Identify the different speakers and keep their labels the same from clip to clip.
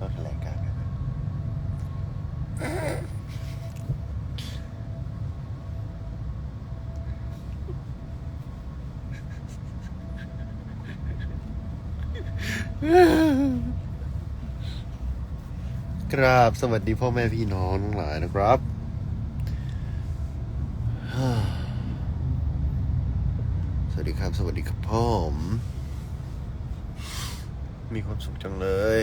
Speaker 1: ต้องแถลงการกันกราบสวัสดีพ่อแม่พี่น้องทั้งหลายนะครับ สวัสดีครับ สวัสดีครับพ่อมมีความสุขจังเลย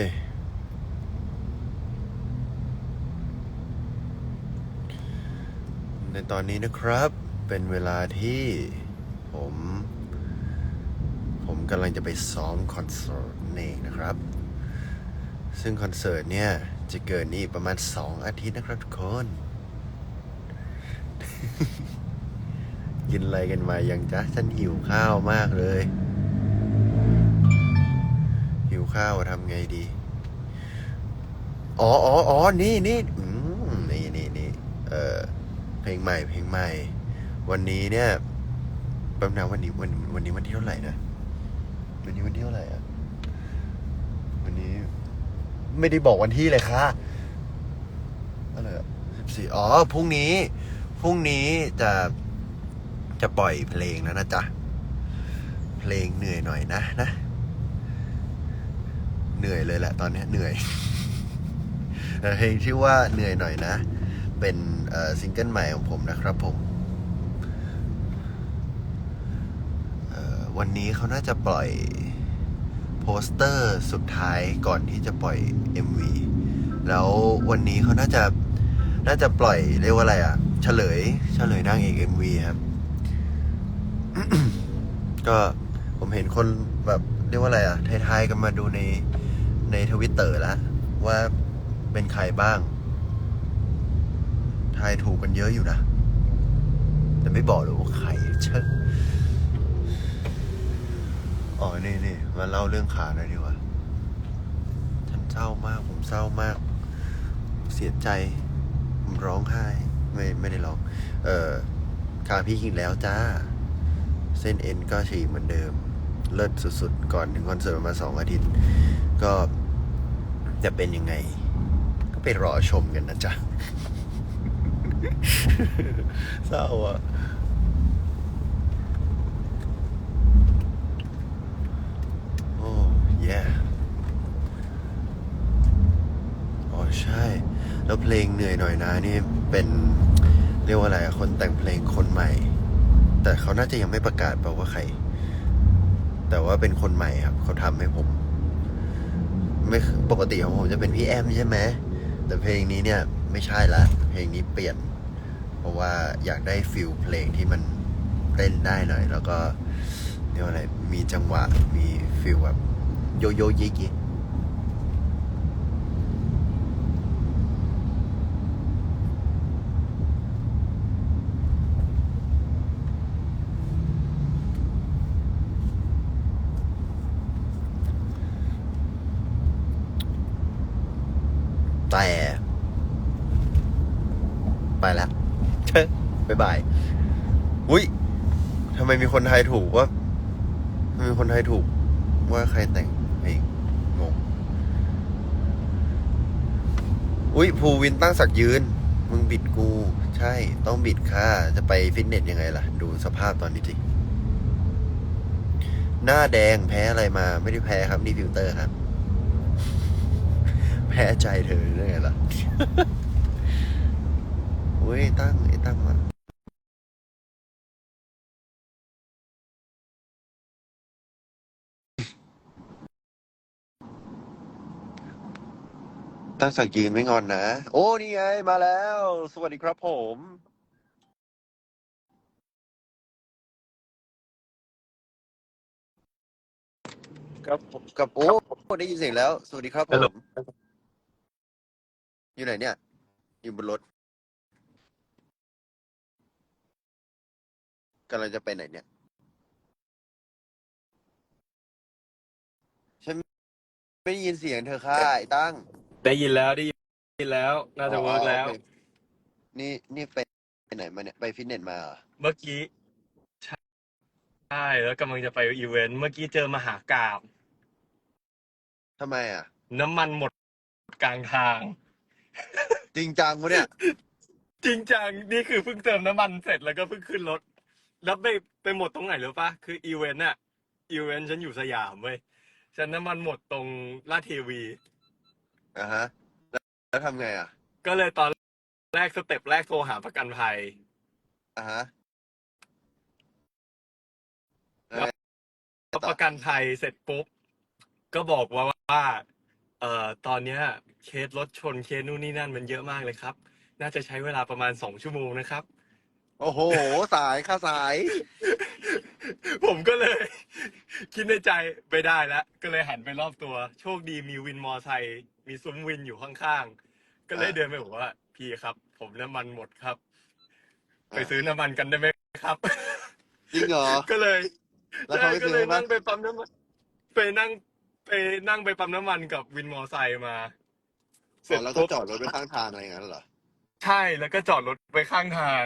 Speaker 1: ในตอนนี้นะครับเป็นเวลาที่ผม ผมกำลังจะไปซ้อมคอนเสิร์ตเองนะครับ ซึ่งคอนเสิร์ตเนี่ย จะเกิดนี่ประมาณ 2 อาทิตย์นะครับทุกคน กินอะไรกันมายังจ๊ะฉันหิวข้าวมากเลย หิวข้าวทำไงดี อ๋ออ๋ออ๋อนี่นี่นี่นี่นี่เออ เพลงใหม่เพลงใหม่ วันนี้เนี่ยแป๊บนะวันนี้วันวันนี้วันที่เท่าไหร่นะวันนี้วันที่เท่าไหร่อะวันนี้ ไม่ได้บอกวันที่เลยค่ะอะไรสิบสี่อ๋อพรุ่งนี้พรุ่งนี้จะจะปล่อยเพลงแล้วนะจ๊ะเพลงเหนื่อยหน่อยนะนะเหนื่อยเลยแหละตอนเนี้ยเหนื่อยเพลงชื่อว่าเหนื่อยหน่อยนะ เป็นซิงเกิลใหม่ของผมนะครับผมวันนี้เขาน่าจะปล่อยโปสเตอร์สุดท้ายก่อนที่จะปล่อย MV แล้ววันนี้เขาน่าจะน่าจะปล่อยเรียกว่าอะไรอะ เฉลย เฉลยนางเอก MV ครับ ก็ผมเห็นคนแบบเรียกว่าอะไรอะทายๆกันมาดูในในทวิตเตอร์แล้วว่าเป็นใครบ้างายถูกกันเยอะอยู่นะ แต่ไม่บอกเลยว่าใครเชอะอ๋อ นี่นี่มาเล่าเรื่องขาหน่อยดีกว่าฉันเศร้ามาก ผมเศร้ามาก เสียใจ ผมร้องไห้ ไม่ไม่ได้ร้อง เออขาพี่กินแล้วจ้า เส้นเอ็นก็ฉีกเหมือนเดิม เลิศสุดๆ ก่อนถึงคอนเสิร์ตประมาณสองอาทิตย์ ก็จะเป็นยังไง ก็ไปรอชมกันนะจ๊ะ เศร้าอะโอ้แย่อ๋อใช่ แล้วเพลงเหนื่อยหน่อยนะนี่เป็นเรียกว่าอะไรคนแต่งเพลงคนใหม่ แต่เขาน่าจะยังไม่ประกาศเปล่าว่าใคร แต่ว่าเป็นคนใหม่ครับ เขาทำให้ผม ไม่ปกติของผมจะเป็นพี่แอมใช่ไหมแต่เพลงนี้เนี่ย ไม่ใช่ละเพลงนี้เปลี่ยน ราะว่าอยากได้ฟิลเพลงที่มันเต้นได้หน่อย แล้วก็เรียกว่าอะไรมีจังหวะมีฟิลแบบโยโย่ยิกยิกแต่ ไปแล้ว บ๊ายบายอุ้ยทำไมมีคนไทยถูกว่าทำไมมีคนไทยถูก ว่าใครแต่งเพลงงงอุ้ยภูวินตั้งสักยืน มึงบิดกู ใช่ต้องบิดค่ะ จะไปฟิตเนสยังไงล่ะ ดูสภาพตอนนี้สิหน้าแดงแพ้อะไรมา ไม่ได้แพ้ครับ นี่ฟิลเตอร์ครับ แพ้ใจเธอได้ไงล่ะอุ้ยตั้งไอ้ ตั้งมาตั้งสักยืนไม่งอนนะ โอ้ นี่ไง มาแล้ว สวัสดีครับผม
Speaker 2: ครับผม
Speaker 1: กับโอ้ได้ยินเสียงแล้ว สวัสดีครับผ
Speaker 2: ฮัลโหล
Speaker 1: มอยู่ไหนเนี่ย อยู่บนรถ กำลังจะไปไหนเนี่ย ฉันไม่ได้ยินเสียงเธอค่ะไอ้ตั้ง
Speaker 2: ได้ยินแล้วได้ยินแล้ว น่าจะ
Speaker 1: อ๋อ
Speaker 2: เวิร์กแล้ว
Speaker 1: โอเคนี่นี่ไปไปไหนมาเนี่ย ไปฟิตเนสมาเหรอ
Speaker 2: เมื่อกี้ใช่แล้วกำลังจะไปอีเวนต์เมื่อกี้เจอมหากราบ
Speaker 1: ทำไมอะ
Speaker 2: น้ำมันหมดกลางทาง
Speaker 1: จริงจังวะเนี่ย
Speaker 2: จริงจังนี่คือเพิ่งเติมน้ำมันเสร็จแล้วก็เพิ่งขึ้นรถ แล้วไปไปหมดตรงไหนหรือปะคืออีเวนต์อะอีเวนต์ฉันอยู่สยามเว้ยฉันน้ำมันหมดตรงลาดเทวี
Speaker 1: อ่าฮะแล้วแล้วทำไงอะ
Speaker 2: ก็เลยตอนแรกสเต็ปแรกโทรหาประกันภัย
Speaker 1: อ่าฮะ
Speaker 2: แล้วพอประกันภัยเสร็จปุ๊บ ก็บอกว่าว่า เอ่อตอนเนี้ย เคสรถชนเคสนู่นนี่นั่นมันเยอะมากเลยครับ น่าจะใช้เวลาประมาณสองชั่วโมงนะครับ
Speaker 1: โอ้โห สายค่าสาย
Speaker 2: ผมก็เลย คิดในใจไปได้แล้ว ก็เลยหันไปรอบตัว โชคดีมีวินมอไซค์มีซุ้มวินอยู่ข้างๆ ก็เลย
Speaker 1: อ่า
Speaker 2: เดินไปบอกว่า พี่ครับ ผมน้ำมันหมดครับ ไป
Speaker 1: อ่า
Speaker 2: ซื้อน้ำมันกันได้ไหมครับ
Speaker 1: จริงเหรอ
Speaker 2: ก็เลย
Speaker 1: แล้วเขาไม่
Speaker 2: ก็
Speaker 1: ซื้อ
Speaker 2: เลย
Speaker 1: ให้ปะ
Speaker 2: นั่งไปปั๊มน้ำมันไปนั่งไปนั่งไปปั๊มน้ำมันกับวินมอไซค์มา เส
Speaker 1: อ๋
Speaker 2: ร็
Speaker 1: อ
Speaker 2: จ
Speaker 1: แล้วก็
Speaker 2: ปุ๊บ
Speaker 1: จอดรถไว้ข้างทางอะไรอย่างนั้นเหรอ
Speaker 2: ใช่แล้วก็จอดรถไว้ข้างทาง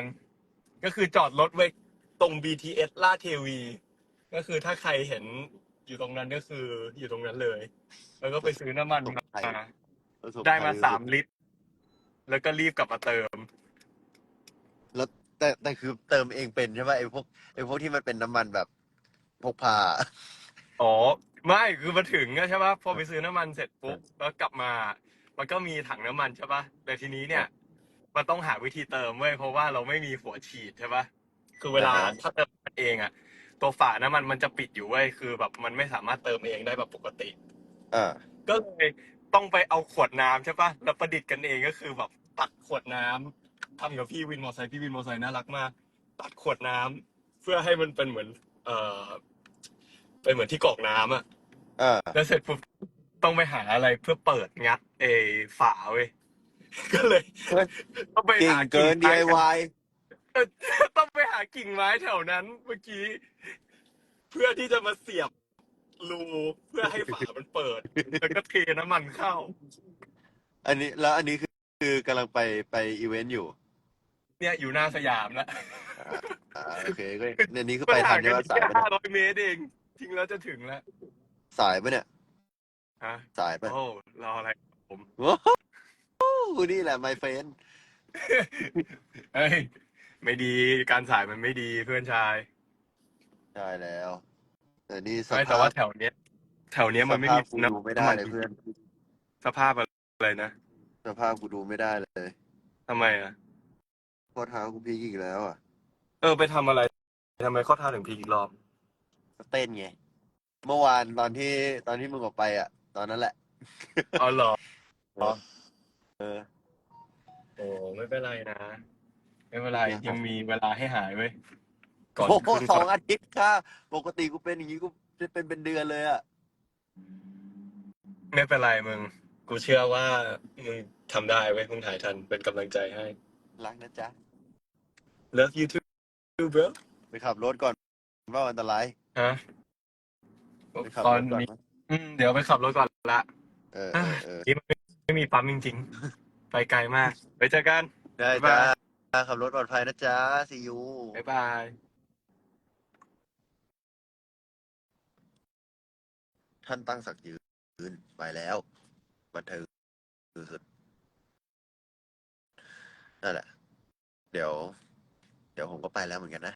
Speaker 2: ก็คือจอดรถไว้ตรง BTS ลาดเทวี ก็คือถ้าใครเห็นอยู่ตรงนั้นก็คืออยู่ตรงนั้นเลย แล้วก็ไปซื้อน้ำมันมา
Speaker 1: ประสบ
Speaker 2: ได้มา
Speaker 1: ภัย
Speaker 2: สามลิตร แล้วก็รีบกลับมาเติม
Speaker 1: แล้วแต่แต่คือเติมเองเป็นใช่ป่ะไอ้พวกไอ้พวกที่มันเป็นน้ำมันแบบพกพา
Speaker 2: อ๋อ ไม่คือมาถึงอะใช่ปะพอไปซื้อน้ำมันเสร็จปุ๊บแล้วกลับมา มันก็มีถังน้ำมันใช่ปะแต่ทีนี้เนี่ย มันต้องหาวิธีเติมเว้ยเพราะว่าเราไม่มีหัวฉีดใช่ปะคือเวลา
Speaker 1: อ่าฮะ
Speaker 2: ถ้าเติมเองอะตัวฝาน้ำมันมันจะปิดอยู่เว้ยคือแบบมันไม่สามารถเติมเองได้แบบปกติ
Speaker 1: อ่า
Speaker 2: ก็เลยต้องไปเอาขวดน้ำใช่ปะแล้วประดิษฐ์กันเองก็คือแบบตัดขวดน้ำทำกับพี่วินมอเตอร์ไซค์พี่วินมอเตอร์ไซค์น่ารักมากตัดขวดน้ำเพื่อให้มันเป็นเหมือน เอ่อเป็นเหมือนที่กรอกน้ำอะ
Speaker 1: อ่า
Speaker 2: แล้วเสร็จปุ๊บต้องไปหาอะไรเพื่อเปิดงัดเอฝาเว้ย ก็เลย
Speaker 1: เฮ้ย
Speaker 2: ต้องไป
Speaker 1: เก่ง
Speaker 2: หา
Speaker 1: เกิน
Speaker 2: ไม้
Speaker 1: DIY
Speaker 2: เออต้องไปหากิ่งไม้แถวนั้น เมื่อกี้ เพื่อที่จะมาเสียบรูเพื่อให้ฝามันเปิด แล้วก็เทน้ำมันเข้า
Speaker 1: อันนี้แล้วอันนี้คือคือกำลังไปไปอีเวนต์อยู่
Speaker 2: เนี่ยอยู่หน้าสยามแล้ว
Speaker 1: อ่าอ่าโอเคก็เนี่ยนี้คือ
Speaker 2: มั
Speaker 1: ไป
Speaker 2: น
Speaker 1: ทั
Speaker 2: ห่านง
Speaker 1: ใช่
Speaker 2: กัน
Speaker 1: ไหมสาย
Speaker 2: แค่
Speaker 1: ปะ
Speaker 2: ห้า
Speaker 1: เนี่ย
Speaker 2: ร้อยเมตรเองจริงแล้วจะถึงแล้ว
Speaker 1: สายปะเนี่ย
Speaker 2: ฮะ
Speaker 1: สายปะ
Speaker 2: โอ้รออะไร
Speaker 1: โอ้โห นี่แหละ my friend
Speaker 2: เอ้ย ไม่ดีการสายมันไม่ดีเพื่อนชาย
Speaker 1: ใช่แล้วแต่นี่ส
Speaker 2: ไม่แต่
Speaker 1: ภา
Speaker 2: ว่า
Speaker 1: พ
Speaker 2: แถวเนี้ย แถวเนี้ย
Speaker 1: ส
Speaker 2: มันไม่
Speaker 1: ภา
Speaker 2: มี
Speaker 1: พกู
Speaker 2: น้ำ
Speaker 1: ดูไม่ได้เลยเพื่อน
Speaker 2: สภาพอะไรนะ
Speaker 1: สภาพกูดูไม่ได้เลย
Speaker 2: ทำไมอะ
Speaker 1: ข้อเท้ากูพลิกอีกแล้วอะ
Speaker 2: เออไปทำอะไรทำไมข้อเท้าถึงพลิกอีกรอบ
Speaker 1: เต้นไง เมื่อวานตอนที่ตอนที่มึงออกไปอะ ตอนนั้นแหละ
Speaker 2: อ๋อเหรอ
Speaker 1: เออ
Speaker 2: โอ้ไม่เป็นไรนะ ไม่เป็นไร
Speaker 1: เนี่ยครับ
Speaker 2: ยังมีเวลาให้หายเว้ยก่อน
Speaker 1: โอ้
Speaker 2: จะ
Speaker 1: โห
Speaker 2: ขึ้น
Speaker 1: สองอาทิตย์ค่ะ ปกติกูเป็นอย่างงี้กูเป็นเป็นเดือนเลยอะ
Speaker 2: ไม่เป็นไรมึง กูเชื่อว่ามึงทำได้เว้ยมึงถ่ายทันเป็นกำลังใจให้
Speaker 1: รักนะจ๊ะ
Speaker 2: Love you too bro
Speaker 1: ไปขับรถก่อนว่าอันตราย
Speaker 2: ฮะ
Speaker 1: ไปขับ
Speaker 2: ตอ
Speaker 1: ร
Speaker 2: น
Speaker 1: ถก่อน
Speaker 2: นี้
Speaker 1: ไหม
Speaker 2: อืมเดี๋ยวไปขับรถก่อนละ
Speaker 1: เออเออเออ
Speaker 2: นี่มัน ไม่ไม่มีปั๊มจริงๆ ไปไกลมาก ไปเจอกัน
Speaker 1: ได้
Speaker 2: บ๊าย
Speaker 1: จ้า
Speaker 2: บาย
Speaker 1: ขับรถปลอดภัยนะจ๊ะซียู
Speaker 2: บ๊ายบาย
Speaker 1: ท่านตั้งศักดิ์ยืนไปแล้วบันเทิงสุดๆนั่นแหละ เดี๋ยว เดี๋ยวผมก็ไปแล้วเหมือนกันนะ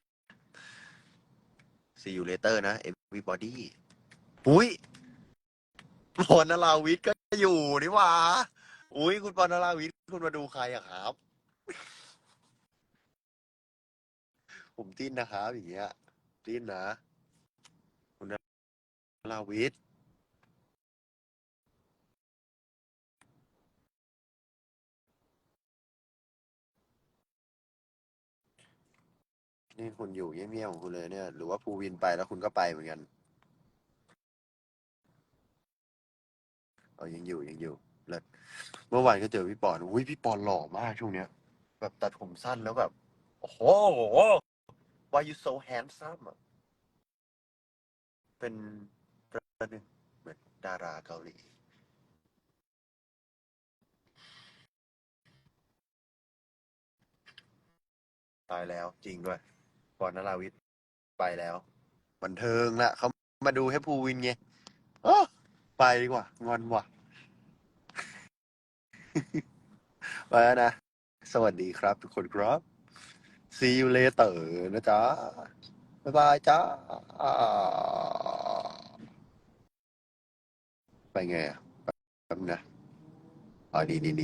Speaker 1: see you later นะ everybody อุ้ย ปอนนราวิทย์ก็อยู่นี่หว่า อุ้ยคุณปอนนราวิทย์คุณมาดูใครอะครับ ผมติ้นนะครับอย่างเงี้ยติ้นนะ คุณนราวิทย์นี่คุณอยู่เยี่ยมๆของคุณเลยเนี่ย หรือว่าภูวินไปแล้วคุณก็ไปเหมือนกัน เอายังอยู่ยังอยู่เลิศเมื่อวานก็เจอพี่ปอนอุ้ยพี่ปอนหล่อมากช่วงเนี้ย แบบตัดผมสั้นแล้วแบบ โอ้โห why you so handsome อะเป็นประหนึ่งเหมือนดาราเกาหลี ตายแล้วจริงด้วยปอนนราวิทย์ไปแล้ว บันเทิงละเขามาดูให้ภูวินไงอ้อ ไปดีกว่างอนว่ะ ไปแล้วนะ สวัสดีครับทุกคนครับ see you later นะจ๊ะ บ๊ายบายจ้า ไปไงอะแป๊บนะอ๋อนี่นี่นี่